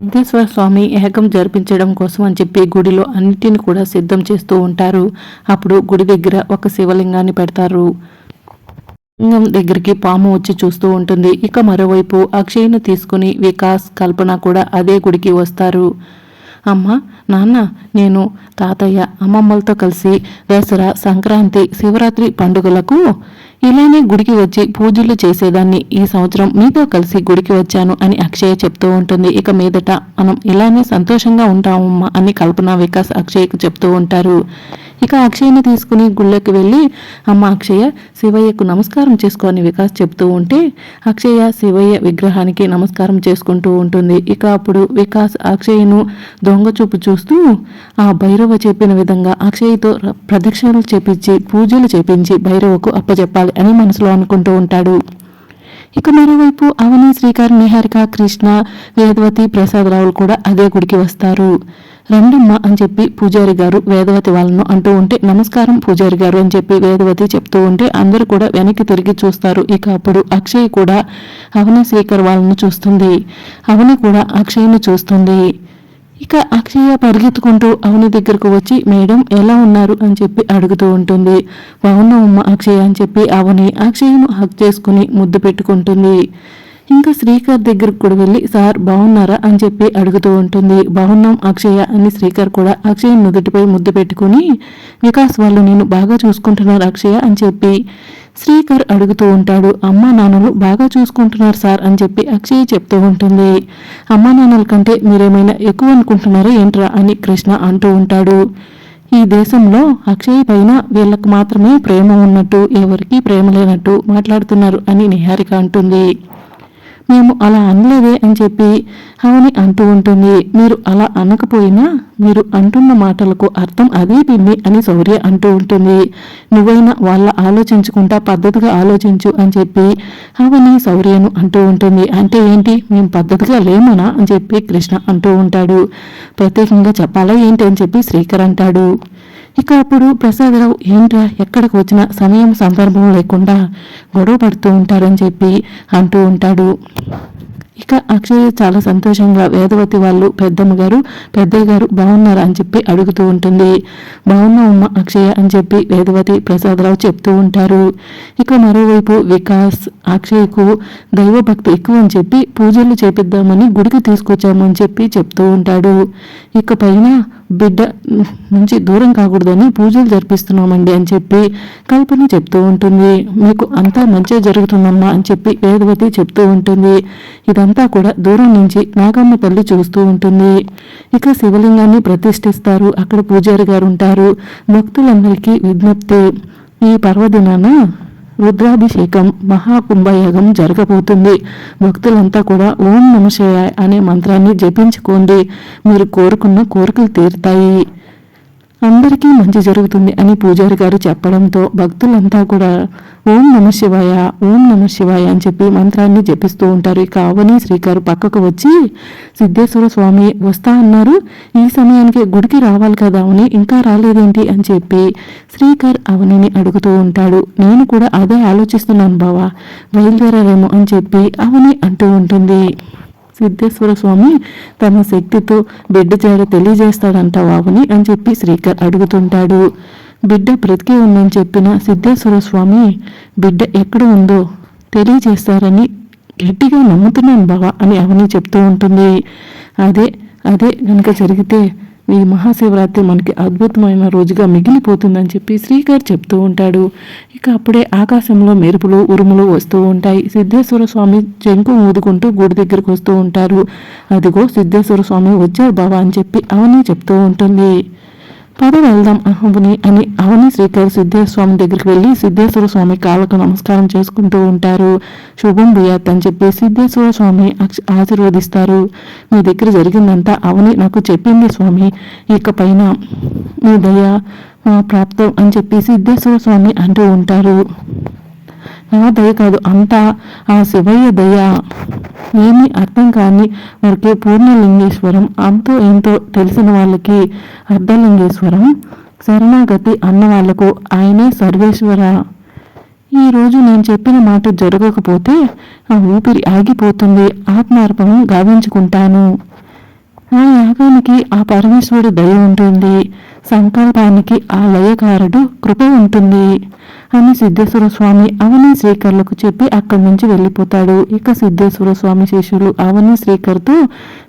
సిద్ధేశ్వర స్వామి ఏకం జరిపించడం కోసం అని చెప్పి గుడిలో అన్నిటిని కూడా సిద్ధం చేస్తూ ఉంటారు. అప్పుడు గుడి దగ్గర ఒక శివలింగాన్ని పెడతారు. లింగం దగ్గరికి పాము వచ్చి చూస్తూ ఉంటుంది. ఇక మరోవైపు అక్షయ్ను తీసుకుని వికాస్ కల్పన కూడా అదే గుడికి వస్తారు. అమ్మ నాన్న నేను తాతయ్య అమ్మమ్మలతో కలిసి దసరా సంక్రాంతి శివరాత్రి పండుగలకు ఇలానే గుడికి వచ్చి పూజలు చేసేదాన్ని. ఈ సంవత్సరం మీతో కలిసి గుడికి వచ్చాను అని అక్షయ చెప్తూ ఉంటుంది. ఇక మీదట మనం ఇలానే సంతోషంగా ఉంటామమ్మా అని కల్పన వికాస్ అక్షయ్కు చెప్తూ ఉంటారు. ఇక అక్షయ్ని తీసుకుని గుళ్ళకి వెళ్ళి అమ్మ అక్షయ శివయ్యకు నమస్కారం చేసుకోని వికాస్ చెప్తూ ఉంటే అక్షయ శివయ్య విగ్రహానికి నమస్కారం చేసుకుంటూ ఉంటుంది. ఇక అప్పుడు వికాస్ అక్షయ్ను దొంగ చూపు చూస్తూ ఆ భైరవ చెప్పిన విధంగా అక్షయ్తో ప్రదక్షిణలు చేపించి పూజలు చేపించి భైరవకు అప్పచెప్పాలి అని మనసులో అనుకుంటూ ఉంటాడు. ఇక మరోవైపు అవని శ్రీకర్ నిహారిక కృష్ణ వేదవతి ప్రసాదరావులు కూడా అదే గుడికి వస్తారు. రండమ్మ అని చెప్పి పూజారి గారు వేదవతి వాళ్ళను అంటూ ఉంటే నమస్కారం పూజారి గారు అని చెప్పి వేదవతి చెప్తూ ఉంటే అందరూ కూడా వెనక్కి తిరిగి చూస్తారు. ఇక అప్పుడు అక్షయ్ కూడా అవని శ్రీకర్ వాళ్ళను చూస్తుంది. అవని కూడా అక్షయ్ను చూస్తుంది. ఇక అక్షయ పరిగెత్తుకుంటూ అవని దగ్గరకు వచ్చి మేడం ఎలా ఉన్నారు? అని చెప్పి అడుగుతూ ఉంటుంది. బాగున్నామమ్మ అక్షయ అని చెప్పి అవని అక్షయను హక్ చేసుకుని ముద్దు పెట్టుకుంటుంది. ఇంకా శ్రీకర్ దగ్గరకు కూడా వెళ్ళి సార్ బాగున్నారా? అని చెప్పి అడుగుతూ ఉంటుంది. బాగున్నాం అక్షయ అని శ్రీకర్ కూడా అక్షయ్ నుదుటిపై ముద్దు పెట్టుకుని వికాస్ వాళ్ళు నేను బాగా చూసుకుంటున్నారు అక్షయ అని చెప్పి శ్రీకర్ అడుగుతూ ఉంటాడు. అమ్మా నాన్నలు బాగా చూసుకుంటున్నారు సార్ అని చెప్పి అక్షయ్ చెప్తూ ఉంటుంది. అమ్మా నాన్నల కంటే మీరేమైనా ఎక్కువ అనుకుంటున్నారా ఏంట్రా? అని కృష్ణ అంటూ ఉంటాడు. ఈ దేశంలో అక్షయ్ పైన వీళ్ళకు మాత్రమే ప్రేమ ఉన్నట్టు ఎవరికీ ప్రేమ లేనట్టు మాట్లాడుతున్నారు అని నిహారిక అంటుంది. మేము అలా అనలేదే అని చెప్పి అవని అంటూ ఉంటుంది. మీరు అలా అనకపోయినా మీరు అంటున్న మాటలకు అర్థం అదే పిన్ని అని శౌర్య అంటూ ఉంటుంది. నువ్వైనా వాళ్ళ ఆలోచించుకుంటా పద్ధతిగా ఆలోచించు అని చెప్పి అవని శౌర్యను అంటూ ఉంటుంది. అంటే ఏంటి? మేము పద్ధతిగా లేమనా అని చెప్పి కృష్ణ అంటూ ఉంటాడు. ప్రత్యేకంగా చెప్పాలా ఏంటి అని చెప్పి శ్రీకర్ అంటాడు. ఇక అప్పుడు ప్రసాదరావు ఏంట్రా ఎక్కడికి వచ్చిన సమయం సందర్భం లేకుండా గొడవ పడుతూ ఉంటారని చెప్పి అంటూ ఉంటాడు. ఇక అక్షయ చాలా సంతోషంగా వేదవతి వాళ్ళు పెద్దమ్మ గారు పెద్దయ్య గారు బాగున్నారా అని చెప్పి అడుగుతూ ఉంటుంది. బాగున్నా ఉమ్మ అక్షయ అని చెప్పి వేదవతి ప్రసాదరావు చెప్తూ ఉంటారు. ఇక మరోవైపు వికాస్ అక్షయ్కు దైవభక్తి ఎక్కువ అని చెప్పి పూజలు చేపిద్దామని గుడికి తీసుకొచ్చాము అని చెప్పి చెప్తూ ఉంటాడు. ఇక పైన బిడ్డ నుంచి దూరం కాకూడదని పూజలు జరిపిస్తున్నామండి అని చెప్పి కల్పన చెప్తూ ఉంటుంది. మీకు అంతా మంచిగా జరుగుతుందమ్మా అని చెప్పి వేదవతి చెప్తూ ఉంటుంది. ఇదంతా కూడా దూరం నుంచి నాగమ్మ తల్లి చూస్తూ ఉంటుంది. ఇక శివలింగాన్ని ప్రతిష్ఠిస్తారు. అక్కడ పూజారి గారు ఉంటారు. భక్తులందరికీ విజ్ఞప్తి. ఈ పర్వదినాన రుద్రాభిషేకం మహాకుంభయాగం జరగబోతుంది. భక్తులంతా కూడా ఓం నమశయ అనే మంత్రాన్ని జపించుకోండి. మీరు కోరుకున్న కోరికలు తీరుతాయి. అందరికీ మంచి జరుగుతుంది అని పూజారి గారు చెప్పడంతో భక్తులంతా కూడా ఓం నమ శివాయ ఓం నమ శివాయ అని చెప్పి మంత్రాన్ని జపిస్తూ ఉంటారు. ఇక అవని శ్రీకారు పక్కకు వచ్చి సిద్ధేశ్వర స్వామి వస్తా అన్నారు. ఈ సమయానికి గుడికి రావాలి కదా అవని ఇంకా రాలేదేంటి అని చెప్పి శ్రీకర్ అవనిని అడుగుతూ ఉంటాడు. నేను కూడా అదే ఆలోచిస్తున్నాను బావా బయలుదేరారేమో అని చెప్పి అవని అంటూ ఉంటుంది. సిద్ధేశ్వర స్వామి తన శక్తితో బిడ్డ చేడ తెలియజేస్తాడంట వావుని అని చెప్పి శ్రీకర్ అడుగుతుంటాడు. బిడ్డ బ్రతికే ఉందని చెప్పిన సిద్ధేశ్వర స్వామి బిడ్డ ఎక్కడ ఉందో తెలియజేస్తారని గట్టిగా నమ్ముతున్నాను బావా అని అవని చెప్తూ ఉంటుంది. అదే అదే కనుక జరిగితే ఈ మహాశివరాత్రి మనకి అద్భుతమైన రోజుగా మిగిలిపోతుందని చెప్పి శ్రీకర్ చెప్తూ ఉంటాడు. ఇక అప్పుడే ఆకాశంలో మెరుపులు ఉరుములు వస్తూ ఉంటాయి. సిద్ధేశ్వర స్వామి జంకు ఊదుకుంటూ గుడి దగ్గరికి వస్తూ ఉంటారు. అదిగో సిద్ధేశ్వర స్వామి వచ్చారు బాబా అని చెప్పి అవని చెప్తూ ఉంటుంది. పద వెళ్దాం అహముని అని అవని శ్రీకర్ సిద్ధేశ్వర స్వామి దగ్గరికి వెళ్ళి సిద్ధేశ్వర స్వామి కాళ్ళకు నమస్కారం చేసుకుంటూ ఉంటారు. శుభం భూయాత్ అని చెప్పి సిద్ధేశ్వర స్వామి ఆశీర్వదిస్తారు. మీ దగ్గర జరిగిందంతా అవని నాకు చెప్పింది స్వామి. ఇకపైన మీ దయ ప్రాప్తం అని చెప్పి సిద్ధేశ్వర స్వామి అంటూ ఉంటారు. నా దయ కాదు అంతా ఆ శివయ్య దయ. ఏమీ అర్థం కాని వారికి పూర్ణలింగేశ్వరం అంతో ఎంతో తెలిసిన వాళ్ళకి అర్ధలింగేశ్వరం శరణాగతి అన్న వాళ్ళకు ఆయనే సర్వేశ్వర. ఈరోజు నేను చెప్పిన మాట జరగకపోతే ఆ ఊపిరి ఆగిపోతుంది. ఆత్మార్పణం గావించుకుంటాను. ఆ యాగానికి ఆ పరమేశ్వరుడు దయ ఉంటుంది. సంకల్పానికి ఆ లయకారుడు కృప ఉంటుంది. అని సిద్ధేశ్వర స్వామి అవని శ్రీకర్లకు చెప్పి అక్కడి నుంచి వెళ్ళిపోతాడు. ఇక సిద్ధేశ్వర స్వామి శిష్యులు అవని శ్రీకర్తో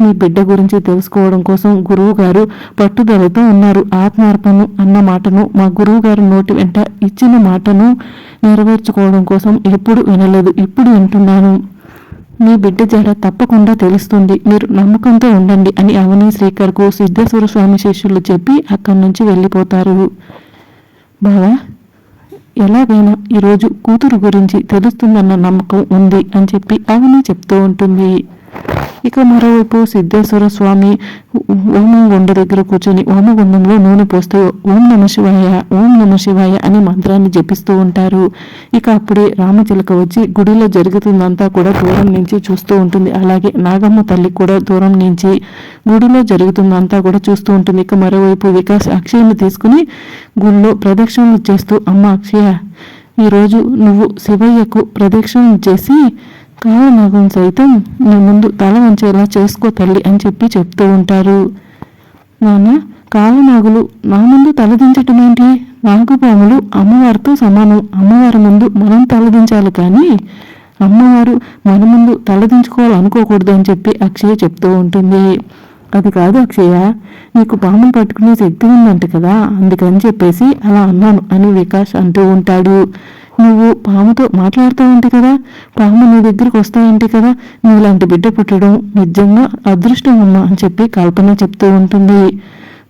మీ బిడ్డ గురించి తెలుసుకోవడం కోసం గురువు గారు పట్టుదలతో ఉన్నారు. ఆత్మార్పణ అన్న మాటను మా గురువు గారు నోటి వెంట ఇచ్చిన మాటను నెరవేర్చుకోవడం కోసం ఎప్పుడు వినలేదు. ఇప్పుడు వింటున్నాను. మీ బిడ్డ జడ తప్పకుండా తెలుస్తుంది. మీరు నమ్మకంతో ఉండండి అని అవని శ్రీకర్కు సిద్ధేశ్వర స్వామి శిష్యులు చెప్పి అక్కడి నుంచి వెళ్ళిపోతారు. బావా ఎలాగైనా ఈరోజు కూతురు గురించి తెలుస్తుందన్న నమ్మకం ఉంది అని చెప్పి అవని చెప్తూ ఉంటుంది. ఇక మరోవైపు సిద్ధేశ్వర స్వామి ఓమం గుండ దగ్గర కూర్చొని ఓమగొండంలో నూనె పోస్తూ ఓం నమ శివాయ ఓం నమ శివాయ అని మంత్రాన్ని జపిస్తూ ఉంటారు. ఇక అప్పుడే రామచిలక వచ్చి గుడిలో జరుగుతుందంతా కూడా దూరం నుంచి చూస్తూ ఉంటుంది. అలాగే నాగమ్మ తల్లి కూడా దూరం నుంచి గుడిలో జరుగుతుందంతా కూడా చూస్తూ ఉంటుంది. ఇక మరోవైపు వికాస్ అక్షయ్ని తీసుకుని గుడిలో ప్రదక్షిణలు చేస్తూ అమ్మ అక్షయ ఈరోజు నువ్వు శివయ్యకు ప్రదక్షిణలు చేసి కాలనాగం సైతం నీ ముందు తల వంచేలా చేసుకో తల్లి అని చెప్పి చెప్తూ ఉంటారు. నాన్న కాలనాగులు నా ముందు తలదించటం ఏంటి? నాగుపాములు అమ్మవారితో సమానం. అమ్మవారి ముందు మనం తలదించాలి కానీ అమ్మవారు మన ముందు తలదించుకోవాలనుకోకూడదు అని చెప్పి అక్షయ చెప్తూ ఉంటుంది. అది కాదు అక్షయ నీకు పాము పట్టుకునే శక్తి ఉందంట కదా అందుకని చెప్పేసి అలా అన్నాను అని వికాస్ అంటూ ఉంటాడు. నువ్వు పాముతో మాట్లాడుతావంటే కదా? పాము నీ దగ్గరికి వస్తాయంటే కదా? నీలాంటి బిడ్డ పుట్టడం నిజంగా అదృష్టం అమ్మా అని చెప్పి కల్పన చెప్తూ ఉంటుంది.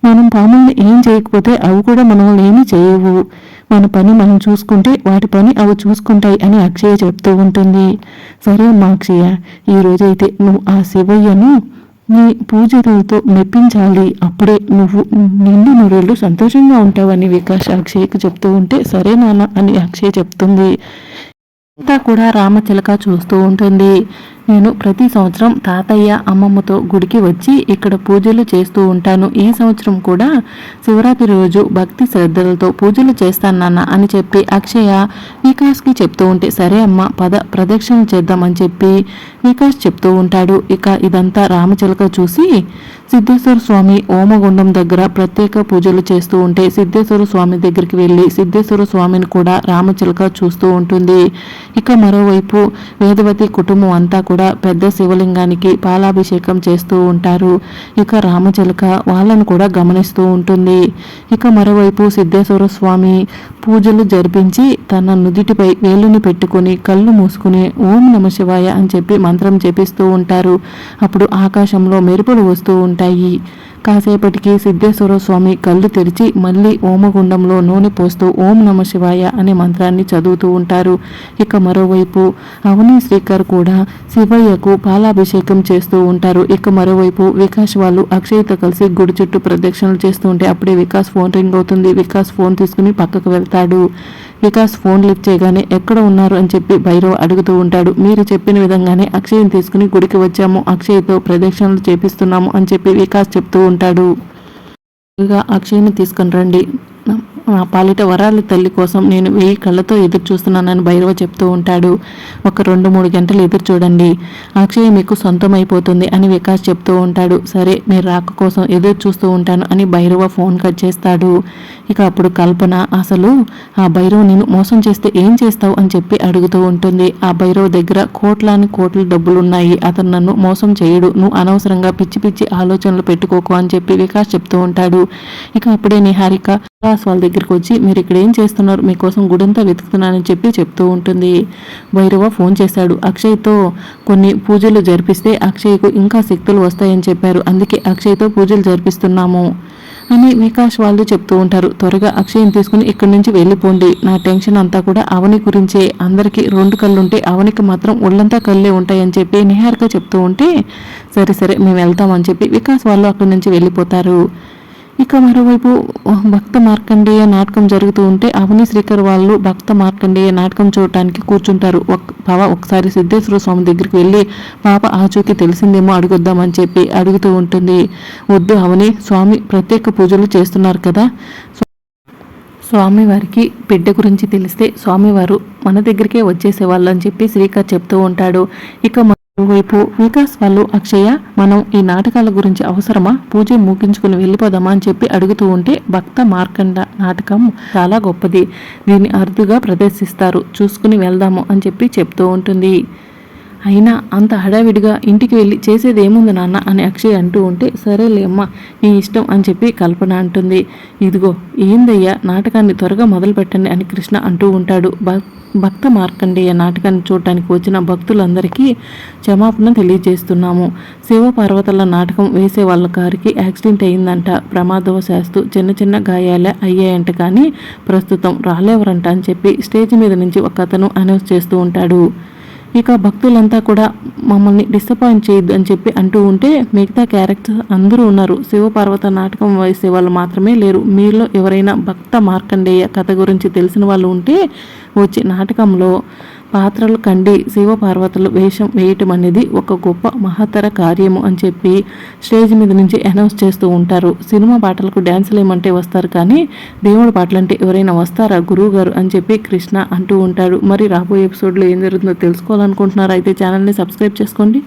మనం పాముల్ని ఏం చేయకపోతే అవి కూడా మనల్ని ఏమీ చేయవు. మన పని మనం చూసుకుంటే వాటి పని అవి చూసుకుంటాయి అని అక్షయ చెప్తూ ఉంటుంది. సరే అమ్మా అక్షయ ఈరోజైతే నువ్వు ఆ శివయ్యను నీ పూజలతో మెప్పించాలి. అప్పుడే నువ్వు నిండు నూరేళ్ళు సంతోషంగా ఉంటావని వికాస్ అక్షయ్కి చెప్తూ ఉంటే సరే నాన్న అని అక్షయ్ చెప్తుంది. అంతా కూడా రామచిలక చూస్తూ ఉంటుంది. నేను ప్రతి సంవత్సరం తాతయ్య అమ్మమ్మతో గుడికి వచ్చి ఇక్కడ పూజలు చేస్తూ ఉంటాను. ఈ సంవత్సరం కూడా శివరాత్రి రోజు భక్తి శ్రద్ధలతో పూజలు చేస్తాను నాన్న అని చెప్పి అక్షయ వికాస్కి చెప్తూ ఉంటే సరే అమ్మ పద ప్రదక్షిణ చేద్దామని చెప్పి వికాస్ చెప్తూ ఉంటాడు. ఇక ఇదంతా రామచిలక చూసి సిద్ధేశ్వర స్వామి ఓమగుండం దగ్గర ప్రత్యేక పూజలు చేస్తూ ఉంటే సిద్ధేశ్వర స్వామి దగ్గరికి వెళ్ళి సిద్ధేశ్వర స్వామిని కూడా రామచిలక చూస్తూ ఉంటుంది. ఇక మరోవైపు వేదవతి కుటుంబం అంతా కూడా పెద్ద శివలింగానికి పాలాభిషేకం చేస్తూ ఉంటారు. ఇక రామచిలక వాళ్ళను కూడా గమనిస్తూ ఉంటుంది. ఇక మరోవైపు సిద్ధేశ్వర స్వామి పూజలు జరిపించి తన నుదిటిపై వేలుని పెట్టుకుని కళ్ళు మూసుకుని ఓం నమ శివాయ అని చెప్పి మంత్రం జపిస్తూ ఉంటారు. అప్పుడు ఆకాశంలో మెరుపులు వస్తూ ఉంటాయి. కాసేపటికి సిద్ధేశ్వర స్వామి కళ్ళు తెరిచి మళ్ళీ ఓమగుండంలో నూనె పోస్తూ ఓం నమ శివాయ అనే మంత్రాన్ని చదువుతూ ఉంటారు. ఇక మరోవైపు అవని శ్రీకర్ కూడా శివయ్యకు పాలాభిషేకం చేస్తూ ఉంటారు. ఇక మరోవైపు వికాస్ వాళ్ళు అక్షయ్తో కలిసి గుడి చుట్టూ ప్రదక్షిణలు చేస్తూ ఉంటే అప్పుడే వికాస్ ఫోన్ రింగ్ అవుతుంది. వికాస్ ఫోన్ తీసుకుని పక్కకు వెళ్తాడు. వికాస్ ఫోన్ లిఫ్ట్ చేయగానే ఎక్కడ ఉన్నారు? అని చెప్పి భైరవ్ అడుగుతూ ఉంటాడు. మీరు చెప్పిన విధంగానే అక్షయ్ని తీసుకుని గుడికి వచ్చాము. అక్షయ్తో ప్రదక్షిణలు చేపిస్తున్నాము అని చెప్పి వికాస్ చెప్తూ ఉంటాడు. అక్షయ్ని తీసుకుని రండి. నా పాలిట వరాల తల్లి కోసం నేను వెయ్యి కళ్ళతో ఎదురు చూస్తున్నానని భైరవ చెప్తూ ఉంటాడు. ఒక రెండు మూడు గంటలు ఎదురు చూడండి. అక్షయ్ మీకు సొంతం అయిపోతుంది అని వికాస్ చెప్తూ ఉంటాడు. సరే మీరు రాక కోసం ఎదురు చూస్తూ ఉంటాను అని భైరవ ఫోన్ కట్ చేస్తాడు. ఇక అప్పుడు కల్పన అసలు ఆ భైరవ్ నేను మోసం చేస్తే ఏం చేస్తావు? అని చెప్పి అడుగుతూ ఉంటుంది. ఆ భైరవ్ దగ్గర కోట్లాని కోట్ల డబ్బులు ఉన్నాయి అతను నన్ను మోసం చేయడు. నువ్వు అనవసరంగా పిచ్చి పిచ్చి ఆలోచనలు పెట్టుకోకు అని చెప్పి వికాస్ చెప్తూ ఉంటాడు. ఇక అప్పుడే నిహారిక వికాస్ వాళ్ళ దగ్గరికి వచ్చి మీరు ఇక్కడ ఏం చేస్తున్నారు? మీకోసం గుడంతా వెతుకుతున్నానని చెప్పి చెప్తూ ఉంటుంది. భైరవ ఫోన్ చేశాడు. అక్షయ్తో కొన్ని పూజలు జరిపిస్తే అక్షయ్కు ఇంకా శక్తులు వస్తాయని చెప్పారు. అందుకే అక్షయ్తో పూజలు జరిపిస్తున్నాము అని వికాష్ వాళ్ళు చెప్తూ ఉంటారు. త్వరగా అక్షయ్ని తీసుకుని ఇక్కడి నుంచి వెళ్ళిపోండి. నా టెన్షన్ అంతా కూడా అవని గురించే. అందరికీ రెండు కళ్ళు ఉంటే అవనికి మాత్రం ఒళ్ళంతా కళ్ళే ఉంటాయని చెప్పి నిహారిక చెప్తూ ఉంటే సరే సరే మేము వెళ్తామని చెప్పి వికాస్ వాళ్ళు అక్కడి నుంచి వెళ్ళిపోతారు. ఇక మరోవైపు భక్త మార్కండేయ నాటకం జరుగుతూ ఉంటే అవని శ్రీకర్ వాళ్ళు భక్త మార్కండేయ నాటకం చూడటానికి కూర్చుంటారు. ఒక పాప ఒకసారి సిద్ధేశ్వర స్వామి దగ్గరికి వెళ్ళి పాప ఆచూకి తెలిసిందేమో అడుగుద్దామని చెప్పి అడుగుతూ ఉంటుంది. వద్దు అవని స్వామి ప్రత్యేక పూజలు చేస్తున్నారు కదా. స్వామివారికి బిడ్డ గురించి తెలిస్తే స్వామివారు మన దగ్గరికే వచ్చేసేవాళ్ళు అని చెప్పి శ్రీకర్ చెప్తూ ఉంటాడు. ఇక వైపు వికాస్ వాళ్ళు అక్షయ మనం ఈ నాటకాల గురించి అవసరమా? పూజ ముగించుకుని వెళ్ళిపోదామా అని చెప్పి అడుగుతూ ఉంటే భక్త మార్కండ నాటకం చాలా గొప్పది. దీన్ని అరుదుగా ప్రదర్శిస్తారు. చూసుకుని వెళ్దాము అని చెప్పి చెప్తూ ఉంటుంది. అయినా అంత హడావిడిగా ఇంటికి వెళ్ళి చేసేది ఏముంది నాన్న అని అక్షయ్ అంటూ ఉంటే సరేలే అమ్మ నీ ఇష్టం అని చెప్పి కల్పన అంటుంది. ఇదిగో ఏందయ్యా నాటకాన్ని త్వరగా మొదలు పెట్టండి అని కృష్ణ అంటూ ఉంటాడు. భక్త మార్కండేయ నాటకాన్ని చూడటానికి వచ్చిన భక్తులందరికీ క్షమాపణ తెలియజేస్తున్నాము. శివపార్వతుల నాటకం వేసే వాళ్ళ కారుకి యాక్సిడెంట్ అయిందంట ప్రమాదవశాస్తు చిన్న చిన్న గాయాలే అయ్యాయంట కానీ ప్రస్తుతం రాలేవరంట అని చెప్పి స్టేజ్ మీద నుంచి ఒక అతను అనౌన్స్ చేస్తూ ఉంటాడు. ఇక భక్తులంతా కూడా మమ్మల్ని డిసప్పాయింట్ చేయొద్దు అని చెప్పి అంటూ ఉంటే మిగతా క్యారెక్టర్స్ అందరూ ఉన్నారు. శివపార్వత నాటకం వేసే వాళ్ళు మాత్రమే లేరు. మీలో ఎవరైనా భక్త మార్కండేయ కథ గురించి తెలిసిన వాళ్ళు ఉంటే వచ్చి నాటకంలో పాత్రలు కండి శివపార్వతులు వేషం వేయటం అనేది ఒక గొప్ప మహత్తర కార్యము అని చెప్పి స్టేజ్ మీద నుంచి అనౌన్స్ చేస్తూ ఉంటారు. సినిమా పాటలకు డ్యాన్సులు ఏమంటే వస్తారు కానీ దేవుడి పాటలు అంటే ఎవరైనా వస్తారా గురువు గారు అని చెప్పి కృష్ణ అంటూ ఉంటాడు. మరి రాబోయే ఎపిసోడ్లో ఏం జరుగుతుందో తెలుసుకోవాలనుకుంటున్నారా? అయితే ఛానల్ని సబ్స్క్రైబ్ చేసుకోండి.